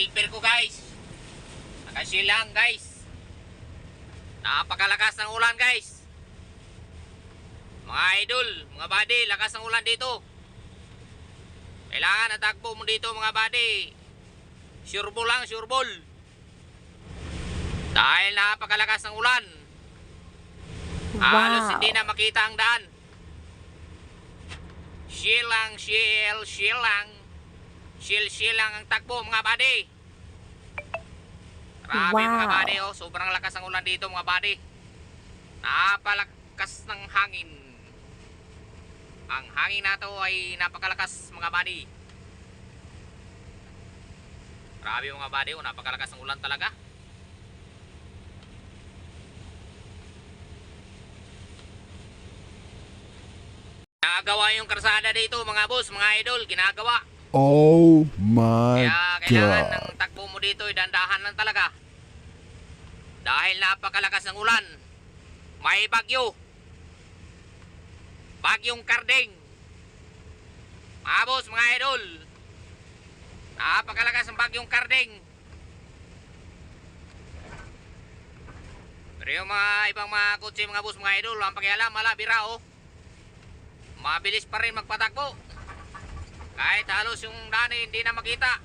helper ko guys. Nakashil lang guys. Napakalakas ng ulan guys. Mga idol, mga buddy, lakas ng ulan dito. Kailangan atakbo mo dito mga buddy. Sureball lang, sureball. Dahil napakalakas ng ulan. Halos Wow. hindi na makita ang daan. Shield lang, shield, shield lang. Shield, shield lang ang takbo mga buddy. Grabe mga Wow. buddy oh. Sobrang lakas ng ulan dito mga buddy. Napalakas ng hangin. Ang hangin na to ay napakalakas mga buddy. Grabe mga buddy oh. Napakalakas ng ulan talaga. Ginagawa yung karsada dito mga boss, mga idol, ginagawa. Oh my Kaya kailangan ng god. takbo mo dito, ay dandahan lang talaga. Dahil napakalakas ng ulan. May bagyo. Bagyong karding. Mga boss, mga idol. Napakalakas ng bagyong karding. Pero yung mga ibang mga kotse, mga boss, mga idol, ang pakialam, wala, bira, oh. Mabilis pa rin magpatakbo. Kahit halos yung daan hindi na makita.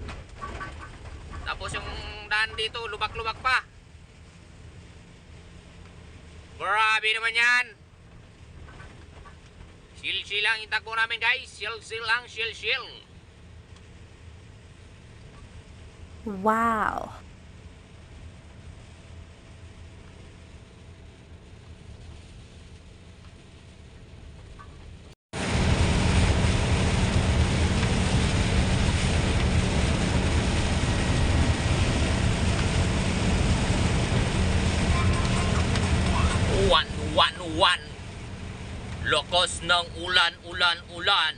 Tapos yung daan dito, lubak-lubak pa. Grabe naman yan. Sil-sil lang yung takbo namin guys. Sil-sil lang, sil-sil. Wow. Ng ulan, ulan, ulan.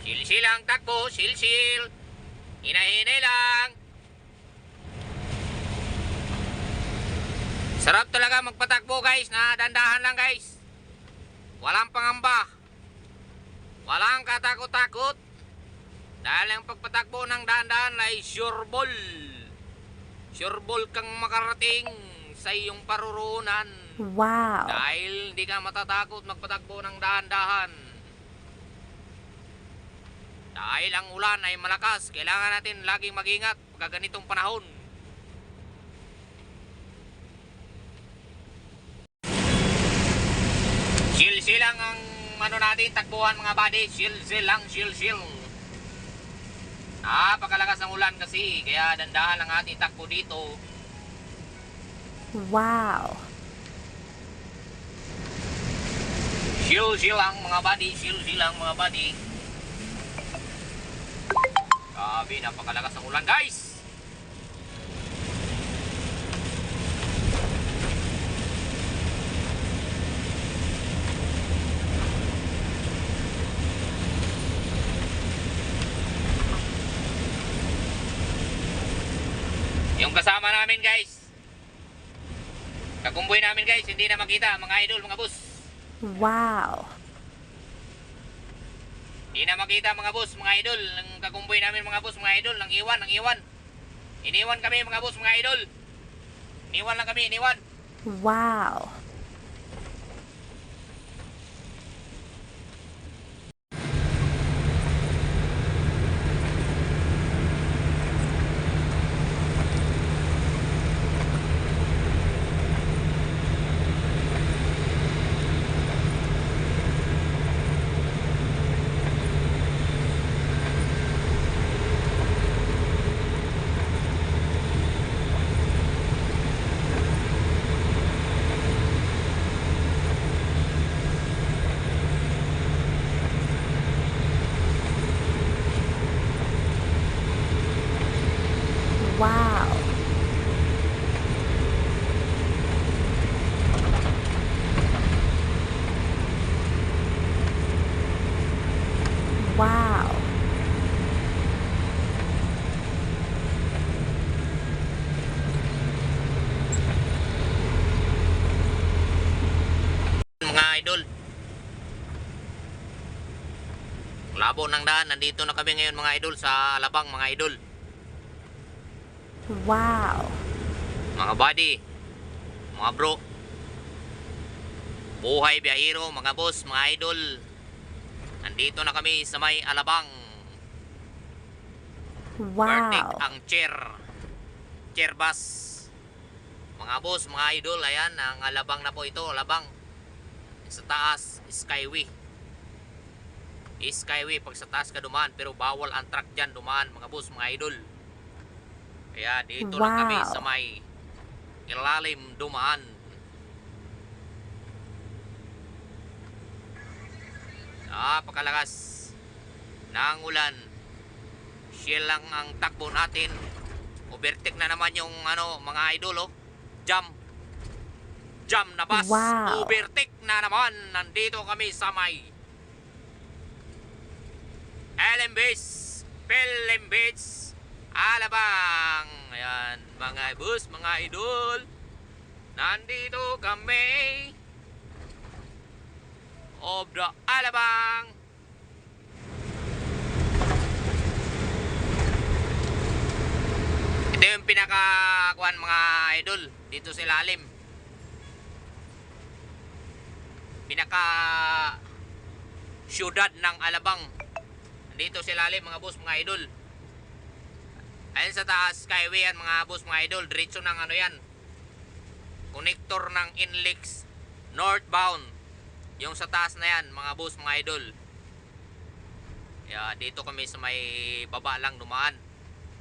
Sil-sil ang takbo, sil-sil. Hinahinay lang. Sarap talaga magpatakbo guys, na dandahan lang guys. Walang pangamba. Walang katakot-takot. Dahil ang pagpatakbo ng dahan-dahan ay sure ball. Sure ball kang makarating sa iyong paruroonan. Wow. Dahil hindi ka matatakot magpatakbo ng dahan-dahan. Dahil ang ulan ay malakas, kailangan natin laging mag-ingat pagka ganitong panahon. Chill-chill lang ang ano natin, takbuhan mga buddy. Chill-chill lang, chill-chill. Napakalakas ng ulan kasi, kaya dandahan lang ating takbo dito. Wow. Chill-chill lang mga buddy, chill-chill lang mga buddy. Grabe, napakalakas ng ulan guys! Yung kasama namin guys. Kakumboy namin guys, hindi na makita mga idol, mga boss. Wow. Hindi na makita mga boss, mga idol. Ang kakumboy namin mga boss, mga idol. Nang iwan, nang iwan. Iniwan kami mga boss, mga idol. Iniwan lang kami, iniwan. Wow. Wow. Mga idol. Labo ng daan, nandito na kami ngayon mga idol sa Alabang mga idol. Wow. Mga buddy, mga bro. Buhay biyahero, mga boss, mga idol. Nandito na kami sa may Alabang. Wow. ang chair. Chair bus. Mga boss, mga idol, ayan, ang Alabang na po ito, Alabang. Sa taas, Skyway. Skyway, pag sa taas ka dumaan, pero bawal ang truck dyan dumaan, mga boss, mga idol. Kaya dito lang kami Wow. sa may ilalim dumaan. Napakalakas ng ulan. Siya lang ang takbo natin. Overtake na naman yung ano, mga idol oh. Jump. Jump na bus. Wow. Overtake na naman. Nandito kami sa may Pelham Beach. Alabang. Ayan, mga bus, mga idol. Nandito kami. Obra Alabang. Ito yung pinaka-kuan mga idol dito sa ilalim. Pinaka syudad ng Alabang. Dito sa ilalim mga boss, mga idol. Ayun sa taas, skyway yan mga boss, mga idol. Diretso ng ano yan. Connector ng Inlex northbound. Yung sa taas na yan, mga boss, mga idol. Yeah, dito kami sa may baba lang dumaan.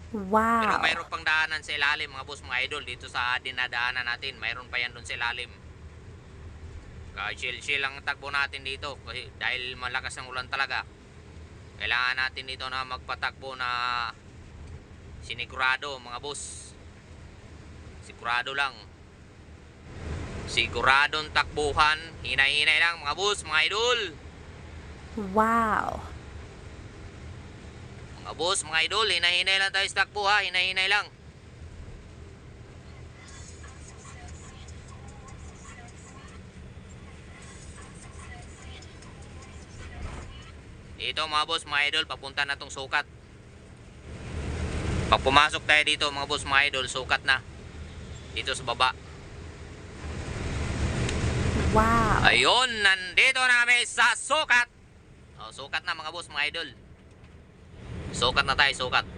Pero Wow. mayroon pang daanan sa ilalim, mga boss, mga idol. Dito sa dinadaanan natin, mayroon pa yan doon sa ilalim. Kaya chill chill lang ang takbo natin dito. Kasi dahil malakas ang ulan talaga. Kailangan natin dito na magpatakbo na sinigurado, mga boss. Sigurado lang. Siguradong takbuhan. Hinay-hinay lang, mga boss, mga idol. Wow. Mga boss, mga idol, hinay-hinay lang tayo sa takbo ha. Hinay-hinay lang. Dito mga boss, mga idol, papunta na tong sukat. Pag pumasok tayo dito mga boss, mga idol, sukat na. Dito sa baba. Wow. Ayun, nandito na kami sa sukat. Oh, sukat na mga boss, mga idol. Sukat na tayo, sukat.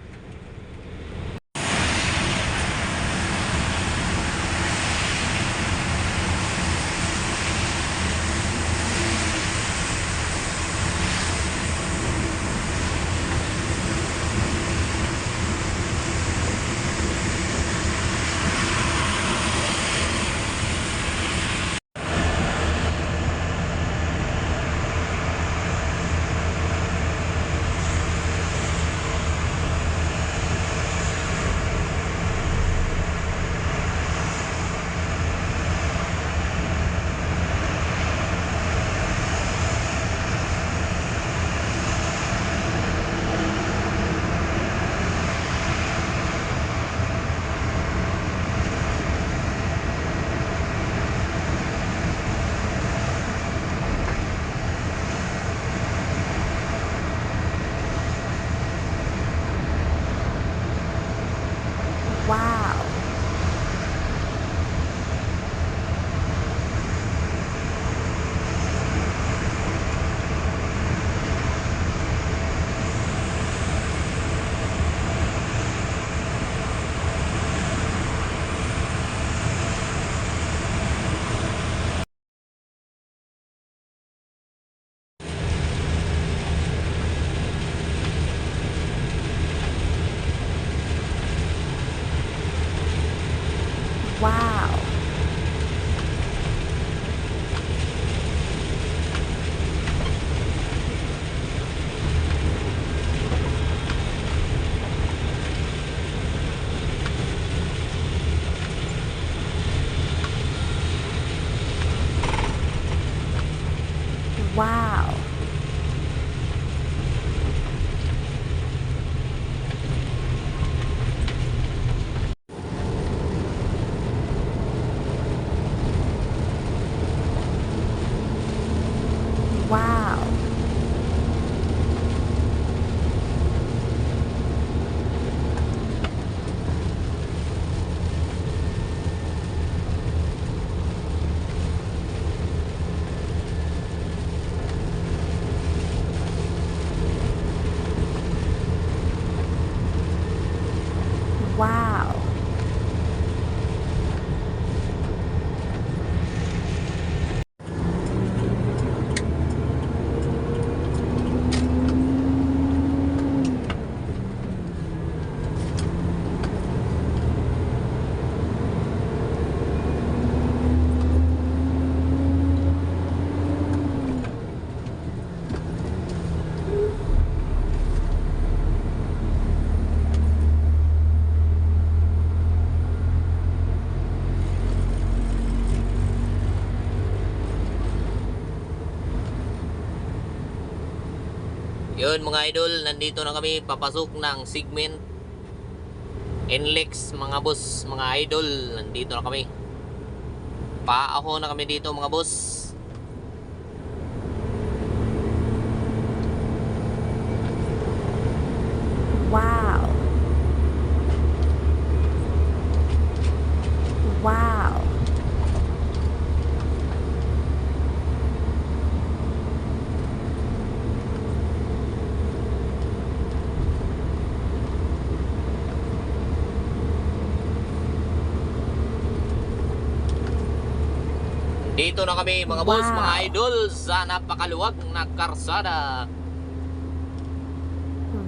Yun mga idol, nandito na kami papasok ng segment Inlex mga boss, mga idol, nandito na kami. Paaho na kami dito mga boss. Wow. Wow. Dito na kami mga boss, Wow. mga idol sa napakaluwag na karsada.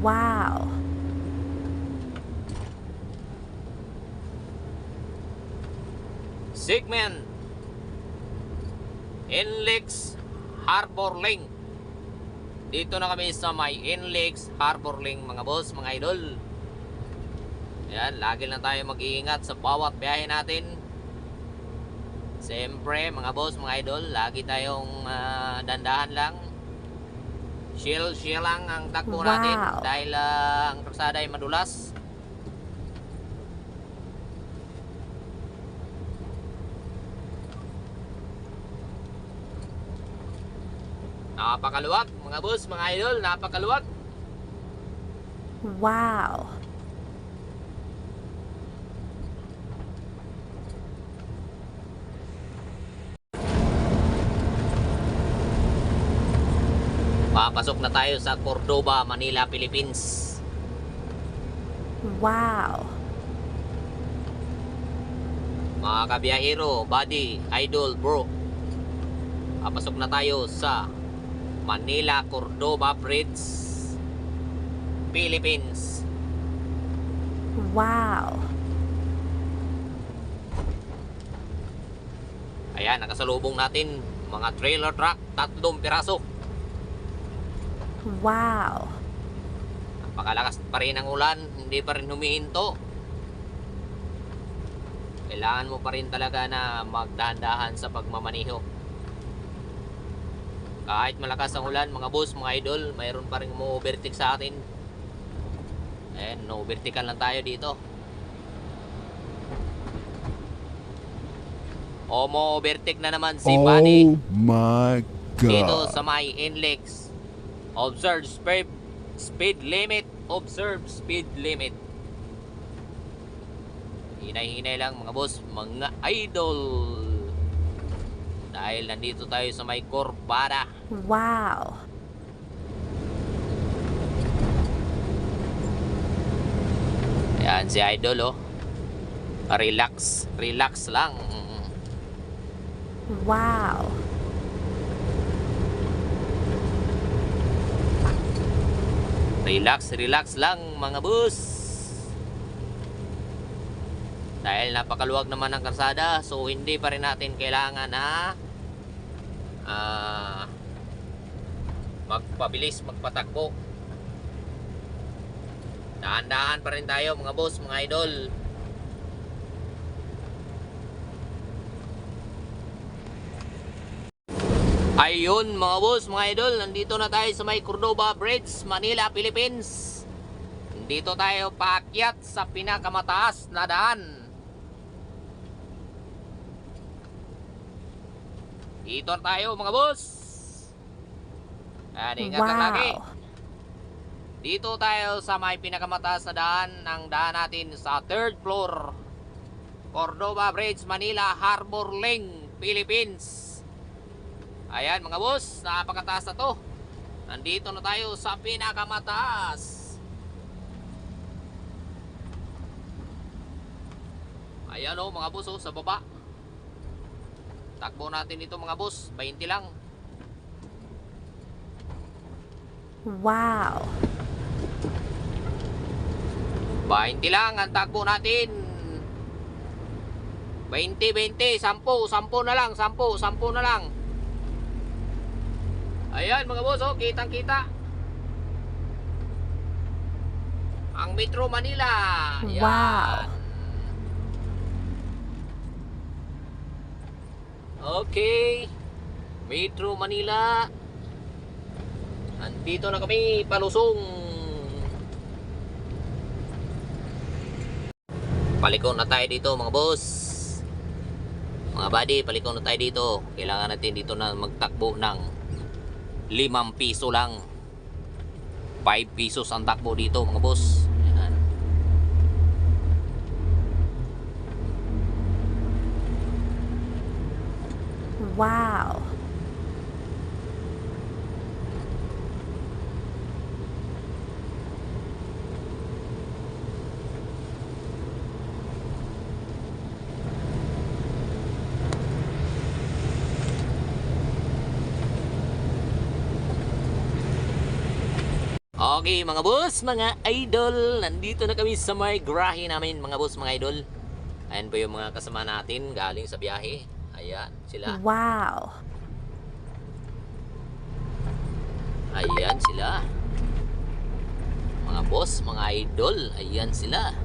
Wow. Segment Inlex Harbor Link. Dito na kami sa may Inlex Harbor Link mga boss, mga idol. Yan, lagi lang tayo mag-iingat sa bawat biyahe natin. Siyempre, mga boss, mga idol, lagi tayong ah, dandahan lang. Chill, chill lang ang takbo Wow. natin dahil ah, ang kalsada ay madulas. Napakaluwag, mga boss, mga idol, napakaluwag. Wow. Papasok na tayo sa Cordoba, Manila, Philippines. Wow. Mga kabiyahero, buddy, idol, bro. Papasok na tayo sa Manila Cordoba Bridge, Philippines. Wow. Ayan, nakasalubong natin mga trailer truck, tatlong piraso. Wow. Napakalakas pa rin ang ulan, hindi pa rin humihinto. Kailangan mo pa rin talaga na magdahan-dahan sa pagmamaniho. Kahit malakas ang ulan, mga boss, mga idol, mayroon pa rin umu-overtake sa atin. Ayan, no vertical lang tayo dito. Omo overtake na naman si Bunny Oh my dito god. sa may inlex. Observe speed, speed limit. Observe speed limit. Hinay-hinay lang mga boss, mga idol. Dahil nandito tayo sa may Corbada. Wow. Yan si idol oh. Relax, relax lang. Wow. Relax, relax lang mga boss. Dahil napakaluwag naman ang karsada, so hindi pa rin natin kailangan na ah, magpabilis, magpatakbo. Dahan-dahan pa rin tayo mga boss, mga idol. Ayun mga boss, mga idol, nandito na tayo sa may Cordoba Bridge, Manila, Philippines. Dito tayo paakyat sa pinakamataas na daan. Dito na tayo mga boss. Ayan, ingat lang lagi. Wow. Dito tayo sa may pinakamataas na daan ng daan natin sa third floor. Cordoba Bridge, Manila, Harbor Link, Philippines. Ayan mga boss, napakataas na to. Nandito na tayo sa pinakamataas. Ayan o mga boss oh, sa baba. Takbo natin ito mga boss, 20 lang. Wow. 20 lang ang takbo natin. 20, 20, 10, 10 na lang, 10, 10 na lang. Ayan mga boss, oh, kitang kita. Ang Metro Manila. Ayan. Wow. Okay. Metro Manila. Andito na kami, palusong. Paliko na tayo dito mga boss. Mga buddy, paliko na tayo dito. Kailangan natin dito na magtakbo ng 5 piso lang. 5 pesos ang takbo dito mga boss. Wow. Okay mga boss, mga idol, nandito na kami sa may grahe namin mga boss, mga idol. Ayan po yung mga kasama natin galing sa biyahe. Ayan sila. Wow. Ayan sila. Mga boss, mga idol, ayan sila.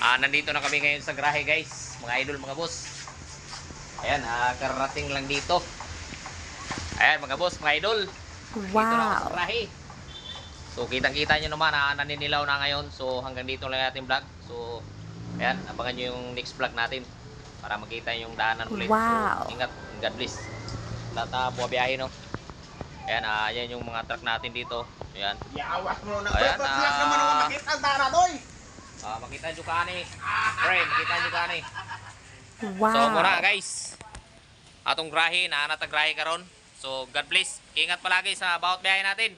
Ah, nandito na kami ngayon sa grahe guys, mga idol, mga boss. Ayan, ah, karating lang dito. Ayan mga boss, mga idol. Na Wow. So kitang-kita nyo naman na naninilaw na ngayon. So hanggang dito lang natin vlog. So ayan, abangan nyo yung next vlog natin para makita yung daanan ulit. Wow. So ingat, God bless. Lahat na buwabiyahe no. Ayan, ah, ayan yung mga truck natin dito. Ayan. Yawas mo na. Ayan, ah. naman ako makita ang tara, doy. Ah, makita nyo kani. Pre, makita nyo kani. Wow. So muna guys. Atong grahe, naanat ang grahe karon. So God bless. Ingat palagi sa bawat biyahe natin.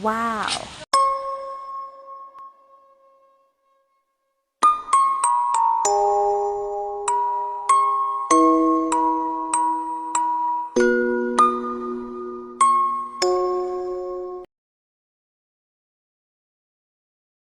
Wow.